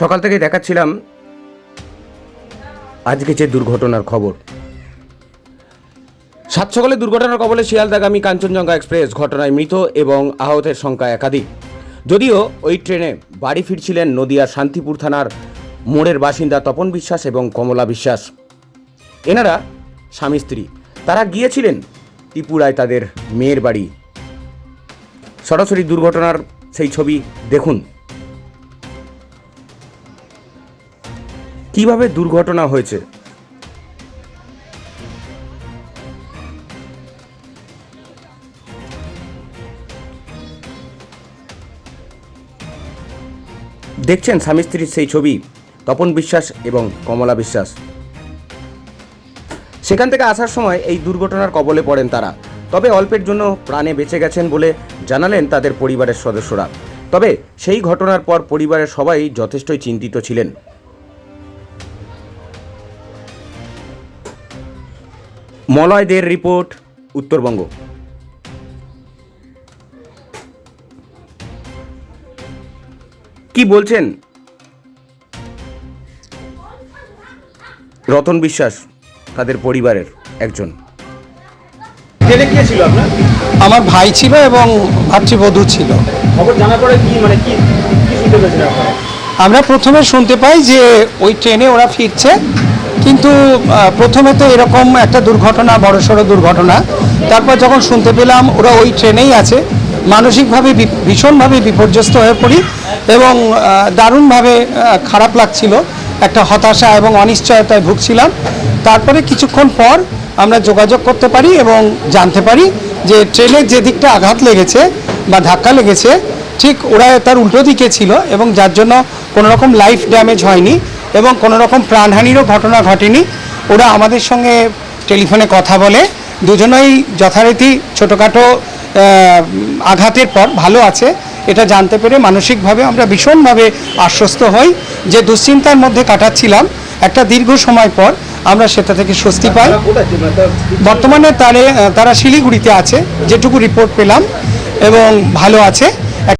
সকাল থেকে দেখাচ্ছিলাম আজকে যে দুর্ঘটনার খবর। সাত সকালে দুর্ঘটনার কবলে শিয়ালদাগামী কাঞ্চনজঙ্ঘা এক্সপ্রেস ঘটনায় মৃত এবং আহতের সংখ্যা একাধিক। যদিও ওই ট্রেনে বাড়ি ফিরছিলেন নদিয়ার শান্তিপুর থানার মোড়ের বাসিন্দা তপন বিশ্বাস এবং কমলা বিশ্বাস। এনারা স্বামী স্ত্রী। তারা গিয়েছিলেন ত্রিপুরায় তাদের মেয়ের বাড়ি। সরাসরি দুর্ঘটনার সেই ছবি দেখুন। কীভাবে দুর্ঘটনা হয়েছে? দেখছেন স্বামী স্ত্রীর সেই ছবি, তপন বিশ্বাস এবং কমলা বিশ্বাস। সেখান থেকে আসার সময় এই দুর্ঘটনার কবলে পড়েন তারা। তবে অল্পের জন্য প্রাণে বেঁচে গেছেন বলে জানালেন তাদের পরিবারের সদস্যরা। তবে সেই ঘটনার পর পরিবারের সবাই যথেষ্টই চিন্তিত ছিলেন। মলয়দের রিপোর্ট উত্তরবঙ্গ। কি বলছেন? রতন বিশ্বাস তাদের পরিবারের একজন। ট্রেনে কে ছিল আপনার? আমার ভাই ছিল এবং ভাতৃবধূ ছিল। খবর জানার পরে কি মানে কি কি শুনতে পেয়েছেন আপনারা? আমরা প্রথমে শুনতে পাই যে ওই ট্রেনে ওরা ফিরছে। কিন্তু প্রথমে তো এরকম একটা দুর্ঘটনা, বড়সড় দুর্ঘটনা। তারপর যখন শুনতে পেলাম, ওরা ওই ট্রেনেই আছে। মানসিকভাবে ভীষণভাবে বিপর্যস্ত হয়ে পড়ি এবং দারুণভাবে খারাপ লাগছিল। একটা হতাশা এবং অনিশ্চয়তায় ভুগছিলাম। তারপরে কিছুক্ষণ পর আমরা যোগাযোগ করতে পারি এবং জানতে পারি যে ট্রেনের যে দিকটা আঘাত লেগেছে বা ধাক্কা লেগেছে, ঠিক ওরা তার উল্টো দিকে ছিল এবং যার জন্য কোনো রকম লাইফ ড্যামেজ হয়নি। এবং কোনো রকম প্রাণহানিরও ঘটনা ঘটেনি। ওরা আমাদের সঙ্গে টেলিফোনে কথা বলে। দুজনেই যথারীতি ছোটোখাটো আঘাতের পর ভালো আছে। এটা জানতে পেরে মানসিকভাবে আমরা ভীষণভাবে আশ্বস্ত হই যে দুশ্চিন্তার মধ্যে কাটাচ্ছিলাম। একটা দীর্ঘ সময় পর আমরা সেটা থেকে স্বস্তি পাই? মানে বর্তমানে তারে তারা শিলিগুড়িতে আছে, যেটুকু রিপোর্ট পেলাম এবং ভালো আছে।